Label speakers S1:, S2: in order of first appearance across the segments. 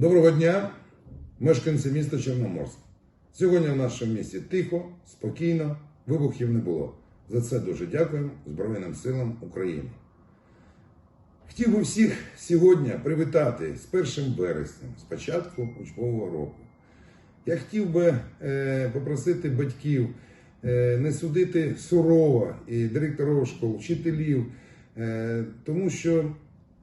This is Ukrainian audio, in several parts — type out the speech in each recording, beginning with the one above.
S1: Доброго дня, мешканці міста Чорноморськ. Сьогодні в нашому місті тихо, спокійно, вибухів не було. За це дуже дякуємо Збройним силам України. Хотів би всіх сьогодні привітати з 1 вереснем, з початку учбового року. Я хотів би е, попросити батьків е, не судити сурово і директорів школ, вчителів, е, тому що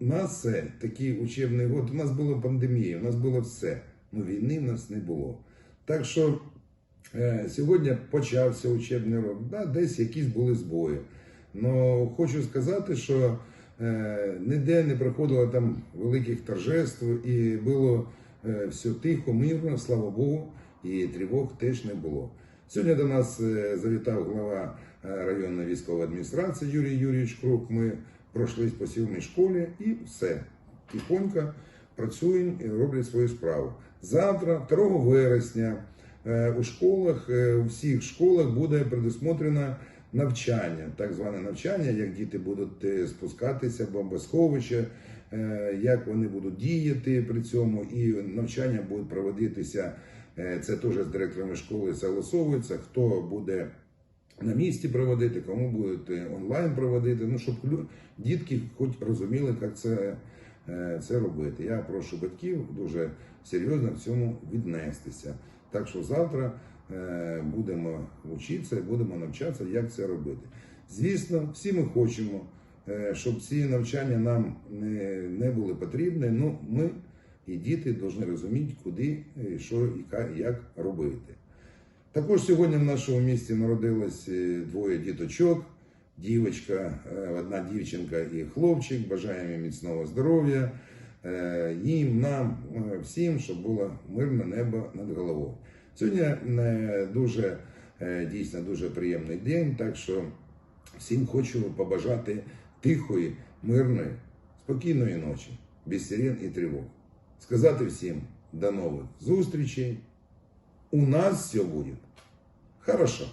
S1: нас це такий учебний год, у нас була пандемія, у нас було все. Ну війни в нас не було. Так що е, сьогодні почався учебний рок. Да, десь якісь були збої. Но хочу сказати, що е, ніде не проходило там великих торжеств і було е, все тихо, мирно, слава Богу, і тривог теж не було. Сьогодні до нас е, завітав глава е, районної військової адміністрації Юрій Юрійович Крук. Ми пройшлись по сівній школі і все. Тихонько працюємо і роблять свою справу. Завтра, 2 вересня, е, у школах, е, у всіх школах буде предусмотрено навчання, так зване навчання, як діти будуть е, спускатися в бомбосховище, е, як вони будуть діяти при цьому, і навчання буде проводитися. е, Це теж з директорами школи согласовується, хто буде на місці проводити, кому будуть е, онлайн проводити. Ну, щоб дітки хоч розуміли, як це, е, це робити. Я прошу батьків дуже серйозно в цьому віднестися. Так що завтра е, будемо вчитися, будемо навчатися, як це робити. Звісно, всі ми хочемо, е, щоб ці навчання нам не, були потрібні. Ну, ми і діти повинні розуміти, куди, що і як робити. Також сьогодні в нашому місті народилось е, двоє діточок. Дівочка, е, одна дівчинка і хлопчик. Бажаємо міцного здоров'я. е, Їм, нам, всім, щоб було мирне небо над головою. Сьогодні дуже дійсно дуже приємний день, так що всім хочу побажати тихої, мирної, спокійної ночі, без сирен і тривог. Сказати всім до нових зустрічей. У нас все будет Хорошо.